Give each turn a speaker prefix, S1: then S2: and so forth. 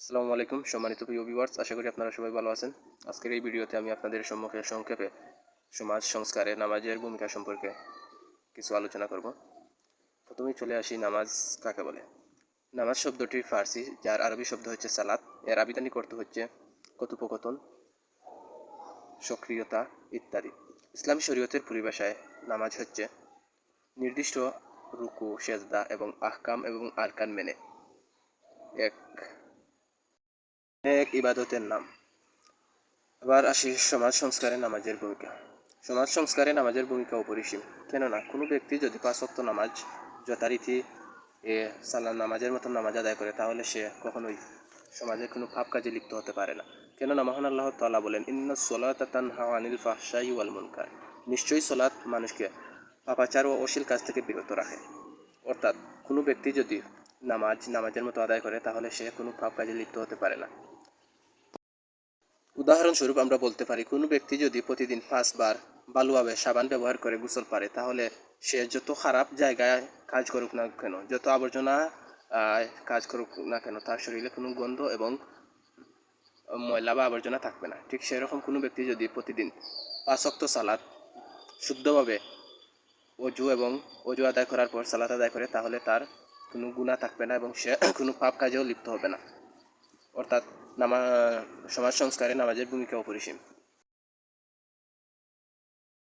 S1: আসসালামু আলাইকুম, সম্মানিত প্রিয় ভিউয়ার্স আশা করি আপনারা সবাই ভালো আছেন। আজকের এই ভিডিওতে আমি আপনাদের সম্মুখে সংক্ষেপে সমাজ সংস্কারে নামাজের ভূমিকা সম্পর্কে কিছু আলোচনা করব। প্রথমেই চলে আসি, নামাজ কাকে বলে? নামাজ শব্দটির ফার্সি, যার আরবি শব্দ হচ্ছে সালাত। এর আবিধানিক অর্থ হচ্ছে কথোপকথন, সক্রিয়তা ইত্যাদি। ইসলামী শরীয়তের পরিভাষায় নামাজ হচ্ছে নির্দিষ্ট রুকু, সেজদা এবং আহকাম এবং আরকান মেনে। এক এক ইবাদতের নাম। এবার আসি সমাজ সংস্কারে নামাজের ভূমিকা। সমাজ সংস্কারে নামাজের ভূমিকা অপরিসীম। কেননা, কোনো ব্যক্তি যদি পাঁচ ওয়াক্ত নামাজ যথারীতি এ সালাম নামাজের মতন নামাজ আদায় করে, তাহলে সে কখনোই সমাজের কোনো পাপ কাজে লিপ্ত হতে পারে না। কেননা, মহান আল্লাহ তাআলা বলেন, ইন্না সোলাত তানহা আনিল ফাহশাই ওয়াল মুনকার। নিশ্চয়ই সলাৎ মানুষকে পাপাচার ও অশ্লীল কাজ থেকে বিরত রাখে। অর্থাৎ, কোনো ব্যক্তি যদি নামাজ নামাজের মতো আদায় করে, তাহলে সে কোনো পাপ কাজে লিপ্ত হতে পারে না। উদাহরণস্বরূপ আমরা বলতে পারি, কোনো ব্যক্তি যদি প্রতিদিন পাঁচবার বালুভাবে সাবান ব্যবহার করে গোসল পারে তাহলে সে যত খারাপ জায়গায় কাজ করুক না কেন, যত আবর্জনা কাজ করুক না কেন, তার শরীরে কোনো গন্ধ এবং ময়লা বা আবর্জনা থাকবে না। ঠিক সেরকম কোনো ব্যক্তি যদি প্রতিদিন পাঁচক্ত সালাদ শুদ্ধভাবে অজু এবং অজু আদায় করার পর সালাত আদায় করে, তাহলে তার কোনো গুণা থাকবে না এবং সে কোনো পাপ কাজেও লিপ্ত হবে না। অর্থাৎ নামা সমাজ সংস্কারে নামাজের ভূমিকা অপরিসীম